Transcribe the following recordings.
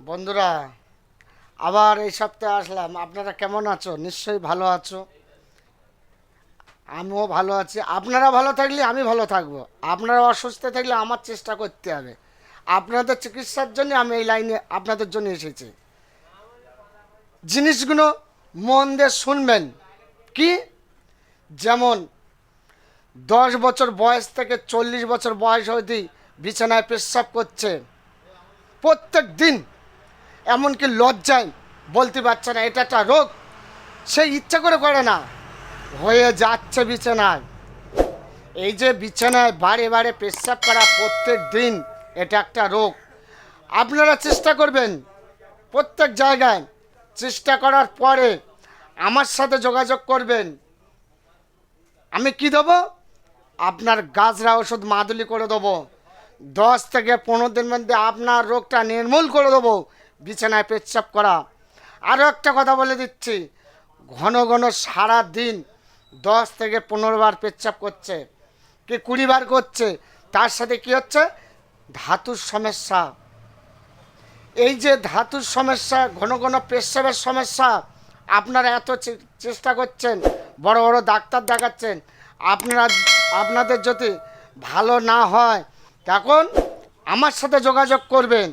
বন্ধুরা, আবার এই সপ্তাহে আসলাম। আপনারা কেমন আছো? নিশ্চয়ই ভালো আছো। আমিও ভালো আছি। আপনারা ভালো থাকলে আমি ভালো থাকব। আপনারা অসুস্থ থাকলে আমার চেষ্টা করতে হবে। আপনাদের চিকিৎসার জন্য আমি এই লাইনে আপনাদের জন্য এসেছি। জিনিসগুলো মন দিয়ে শুনবেন। কি? যেমন, দশ বছর বয়স থেকে চল্লিশ বছর বয়স অবধি বিছানায় পেশাব করছে। প্রত্যেক দিন এমনকি লজ্জায় বলতে পারছে না, এটা একটা রোগ। সে ইচ্ছা করে করে না। হয়ে যাচ্ছে বিছানায়। এই যে বিছানায় বারে বারে পেশাব করা প্রত্যেক দিন, এটা একটা রোগ। আপনারা চেষ্টা করবেন প্রত্যেক জায়গায় চেষ্টা করার পরে আমার সাথে যোগাযোগ করবেন। আমি কি দেবো? আপনার গাছরা ওষুধ মাদুলি করে দেবো। দশ থেকে পনেরো দিন মধ্যে আপনার রোগটা নির্মূল করে দেবো। বিছানায় পেচ্ছাপ করা। আরও একটা কথা বলে দিচ্ছি। ঘন ঘন সারা দিন দশ থেকে পনেরো বার পেচ্ছাপ করছে। কি কুড়ি বার করছে, তার সাথে কি হচ্ছে? ধাতুর সমস্যা। এই যে ধাতুর সমস্যা, ঘন ঘন পেশাবের সমস্যা, আপনারা এত চেষ্টা করছেন, বড় বড় ডাক্তার দেখাচ্ছেন, আপনারা, আপনাদের যদি ভালো না হয়, তখন আমার সাথে যোগাযোগ করবেন।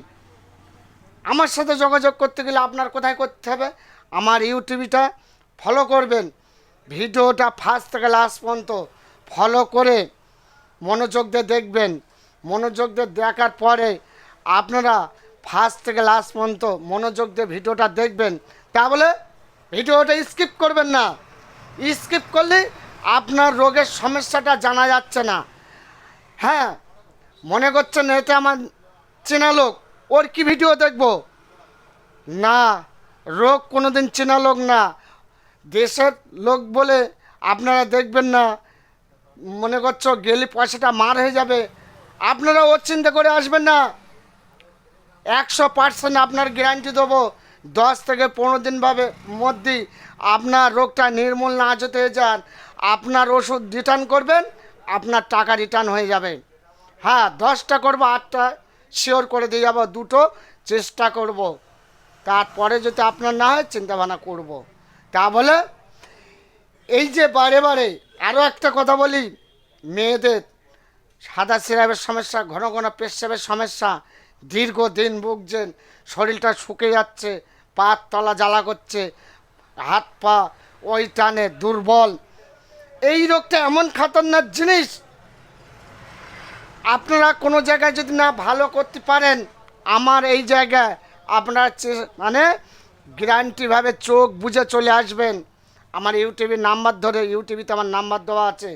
আমার সাথে যোগাযোগ করতে গেলে আপনার কোথায় করতে হবে? আমার ইউটিউবটা ফলো করবেন। ভিডিওটা ফার্স্ট থেকে লাস্ট পর্যন্ত ফলো করে মনোযোগ দিয়ে দেখবেন। মনোযোগ দিয়ে দেখার পরে আপনারা ফার্স্ট থেকে লাস্ট পর্যন্ত মনোযোগ দিয়ে ভিডিওটা দেখবেন। তা বলে ভিডিওটা স্কিপ করবেন না। স্কিপ করলে আপনার রোগের সমস্যাটা জানা যাচ্ছে না। হ্যাঁ মনে করছেন এতে আমার চেনা লোক। ওর কি ভিডিও দেখব? না, রোগ কোনোদিন চেনা লোক না। দেশের লোক বলে আপনারা দেখবেন না। মনে করছ গেলে পয়সাটা মার হয়ে যাবে। আপনারা ওর চিন্তা করে আসবেন না। একশো পার্সেন্ট আপনার গ্যারান্টি দেবো। দশ থেকে পনেরো দিন ভাবে মধ্যেই আপনার রোগটা নির্মূল না যেতে যান। আপনার ওষুধ রিটার্ন করবেন, আপনার টাকা রিটার্ন হয়ে যাবে। হ্যাঁ দশটা করব, আটটা শিওর করে দিয়ে যাব দুটো, চেষ্টা করব। তারপরে যদি আপনার না হয়, চিন্তাভাবনা করব। তা বলে, এই যে বারে বারে আরও একটা কথা বলি, মেয়েদের সাদা সিরাপের সমস্যা, ঘন ঘন পেশাবের সমস্যা, দীর্ঘদিন ভুগছেন, শরীরটা শুকে যাচ্ছে পাত তলা জ্বালা করছে, হাত পা ওই টানে দুর্বল। এই রোগটা এমন খাতারনাক জিনিস আপনারা কোনো জায়গায় যদি না ভালো করতে পারেন, আমার এই জায়গায় আপনারা মানে গ্যারান্টিভাবে চোখ বুঝে চলে আসবেন। আমার ইউটিউবের নাম্বার ধরে, ইউটিউবিতে আমার নাম্বার দেওয়া আছে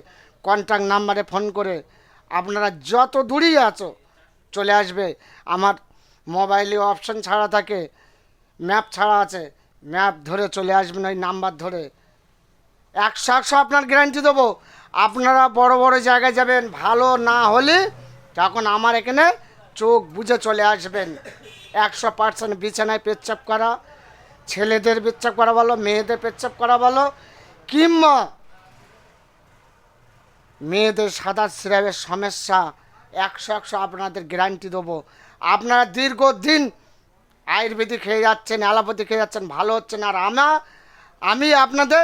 কন্ট্যাক্ট নাম্বারে ফোন করে আপনারা যত দূরেই আছো, চলে আসবে। আমার মোবাইলে অপশন ছাড়া থাকে ম্যাপ ছাড়া আছে ম্যাপ ধরে চলে আসবেন ওই নাম্বার ধরে। একশো একশো আপনার গ্যারান্টি দেবো। আপনারা বড় বড় জায়গায় যাবেন, ভালো না হলে তখন আমার এখানে চোখ বুঝে চলে আসবেন। একশো পার্সেন্ট বিছানায় পেচ্ছাপ করা, ছেলেদের পেচ্ছাপ করা ভালো মেয়েদের পেচ্ছাপ করা ভালো কিংবা মেয়েদের সাদা সিরাপের সমস্যা, একশো একশো আপনাদের গ্যারান্টি দেবো। আপনারা দীর্ঘদিন আয়ুর্বেদিক খেয়ে যাচ্ছেন, অ্যালোপ্যাথি খেয়ে যাচ্ছেন, ভালো হচ্ছেন। আর আমা, আমি আপনাদের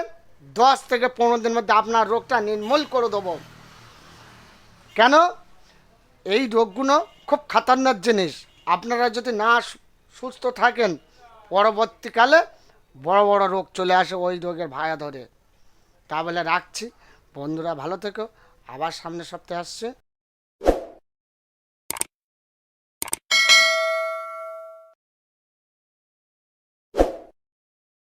দশ থেকে পনেরো দিনের মধ্যে আপনার রোগটা নির্মূল করে দেবো। কেন? এই রোগগুলো খুব খাতারনাক জিনিস। আপনারা যদি না সুস্থ থাকেন, পরবর্তীকালে বড় বড় রোগ চলে আসে ওই রোগের ভায়া ধরে। তা বলে রাখছি। বন্ধুরা ভালো থেকো। আবার সামনের সপ্তাহে আসছে।